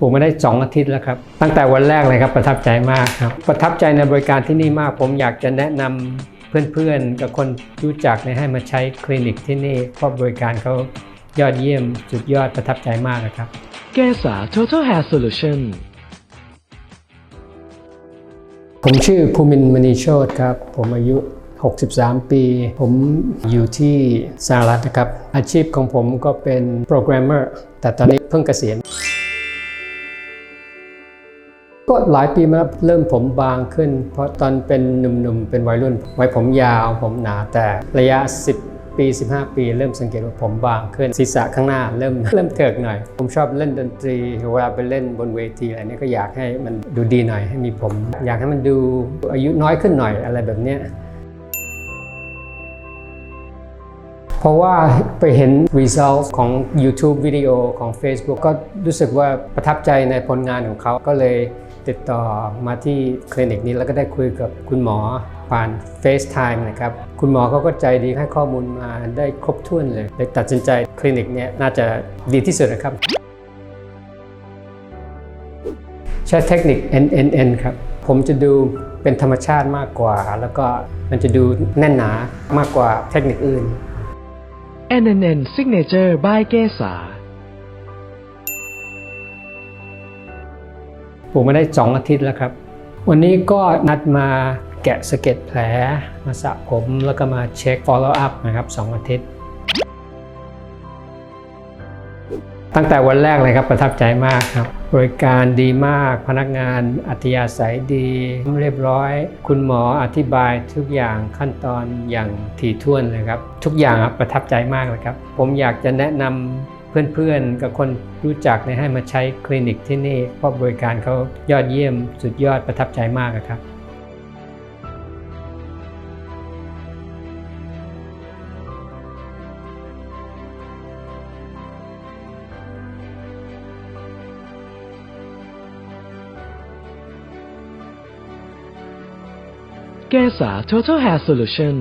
ผมมาได้ 2 อาทิตย์แล้วครับ ตั้งแต่วันแรกเลยครับประทับใจมากครับ ประทับใจในบริการที่นี่มาก ผมอยากจะแนะนำเพื่อนๆ กับคนรู้จักเนี่ยให้มาใช้คลินิกที่นี่เพราะบริการเขายอดเยี่ยมสุดยอดประทับใจมากนะครับแก้สา Total Hair Solution ผมชื่อภูมินทร์มณีโชตครับ ผมอายุ 63 ปี ผมอยู่ที่สหรัฐนะครับ อาชีพของผมก็เป็นโปรแกรมเมอร์แต่ตอนนี้เพิ่งเกษียณ ก็หลายปีมาแล้วเริ่มผมบางขึ้น เพราะตอนเป็นหนุ่มๆ เป็นวัยรุ่น ไว้ผมยาวผมหนาแต่ระยะ 10 ปี 15 ปี เริ่มสังเกตว่าผมบางขึ้นศีรษะข้างหน้าเริ่มเริ่มเถิกหน่อย ผมชอบเล่นดนตรีเวลาไปเล่นบนเวทีอะไรนี้ก็อยากให้มันดูดีหน่อยให้มีผม อยากให้มันดูอายุน้อยขึ้นหน่อยอะไรแบบเนี้ยเพราะว่าไปเห็น result ของ YouTube วิดีโอของ Facebook ก็รู้สึกว่าประทับใจในผลงานของเขาก็เลย ติดต่อมาที่คลินิกนี้แล้วก็ได้คุยกับคุณหมอผ่าน FaceTime นะครับ คุณหมอเขาก็ใจดีให้ข้อมูลมาได้ครบถ้วนเลยเลยตัดสินใจคลินิกเนี้ยน่าจะดีที่สุดนะครับ ใช้เทคนิค NNN ครับ ผมจะดูเป็นธรรมชาติมากกว่า แล้วก็มันจะดูแน่นหนามากกว่าเทคนิคอื่น NNN Signature by แก้สา ผมมาได้ 2 อาทิตย์แล้วครับ วันนี้ก็นัดมาแกะสะเก็ดแผลมาสระผมแล้วก็มาเช็ค follow up นะครับ 2 อาทิตย์ ตั้งแต่วันแรกเลยครับประทับใจมากครับ บริการดีมากพนักงานอัธยาศัยดี เรียบร้อย คุณหมออธิบายทุกอย่างขั้นตอนอย่างถี่ถ้วนเลยครับ ทุกอย่างประทับใจมากเลยครับ ผมอยากจะแนะนำ เพื่อนๆ กับคนรู้จักเนี่ยให้มาใช้คลินิกที่นี่เพราะบริการเขายอดเยี่ยมสุดยอดประทับใจมากครับแก้สา Total Hair Solution